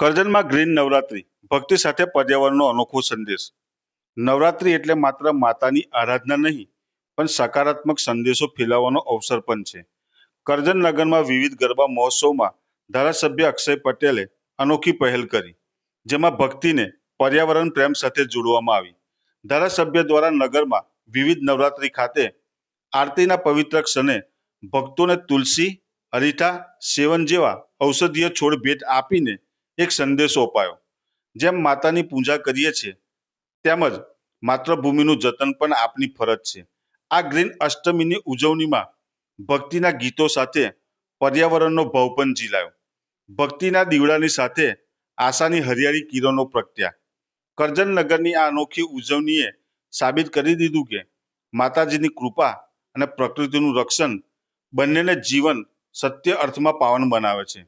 કરજણમાં green Navratri, ભક્તિ સાથે પર્યાવરણનો અનોખો સંદેશ. નવરાત્રી એટલે માત્ર માતાની આરાધના નહીં, પણ સકારાત્મક સંદેશો ફેલાવવાનો અવસર પણ છે. કરજણ નગરમાં વિવિધ ગરબા મહોત્સવમાં ધારાસભ્ય અક્ષય પટેલે અનોખી પહેલ કરી, જેમાં ભક્તિને પર્યાવરણ પ્રેમ સાથે જોડવામાં આવી. ધારાસભ્ય દ્વારા નગરમાં વિવિધ નવરાત્રી ખાતે આરતીના પવિત્ર ક્ષણે ભક્તોને તુલસી, અરીઠા, સેવન જેવા ઔષધીય છોડ ભેટ આપીને એક સંદેશો અપાયો. જેમ માતાની પૂજા કરીએ છીએ, તેમજ માતૃભૂમિનું જતન પણ આપની ફરજ છે. આ ગ્રીન અષ્ટમીની ઉજવણીમાં ભક્તિના ગીતો સાથે પર્યાવરણનો ભાવ પણ ઝીલાયો. ભક્તિના દીવડાની સાથે આશાની હરિયાળી કિરણો પ્રગટ્યા. કરજણનગરની આ અનોખી ઉજવણીએ સાબિત કરી દીધું કે માતાજીની કૃપા અને પ્રકૃતિનું રક્ષણ બંનેને જીવન સત્ય અર્થમાં પાવન બનાવે છે.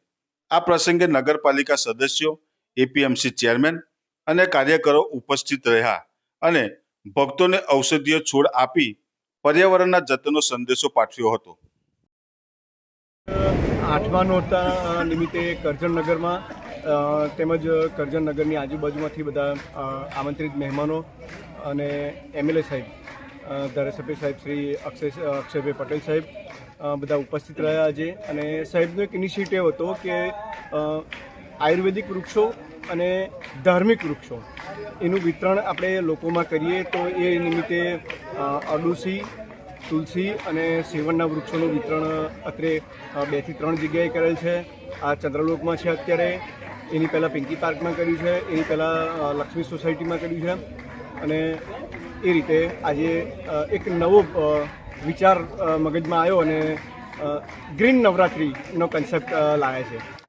આ પ્રસંગે નગરપાલિકા સદસ્યો એપીએમસી ચેરમેન અને કાર્યકરો ઉપસ્થિત રહ્યા અને ભક્તોને ઔષધીય છોડ આપી પર્યાવરણના જતનનો સંદેશો પાઠવ્યો હતો. આઠમા નોરતા નિમિત્તે કરજણનગરમાં તેમજ કરજણનગરની આજુબાજુમાંથી બધા આમંત્રિત મહેમાનો અને એમએલએ સાહેબ ધારાસભ્ય સાહેબ શ્રી અક્ષય અક્ષયભાઈ પટેલ સાહેબ બધા ઉપસ્થિત રહ્યા આજે. અને સાહેબનો એક ઇનિશિયેટિવ હતો કે આયુર્વેદિક વૃક્ષો અને ધાર્મિક વૃક્ષો એનું વિતરણ આપણે લોકોમાં કરીએ તો એ નિમિત્તે અડુસી, તુલસી અને સેવનના વૃક્ષોનું વિતરણ અત્રે બેથી ત્રણ જગ્યાએ કરેલ છે. આ ચંદ્રલોકમાં છે અત્યારે. એની પહેલાં પિંકી પાર્કમાં કર્યું છે. એની પહેલાં લક્ષ્મી સોસાયટીમાં કર્યું છે. અને એ રીતે આજે એક નવો વિચાર મગજમાં આવ્યો અને ગ્રીન નવરાત્રિનો કન્સેપ્ટ લાવ્યા છે.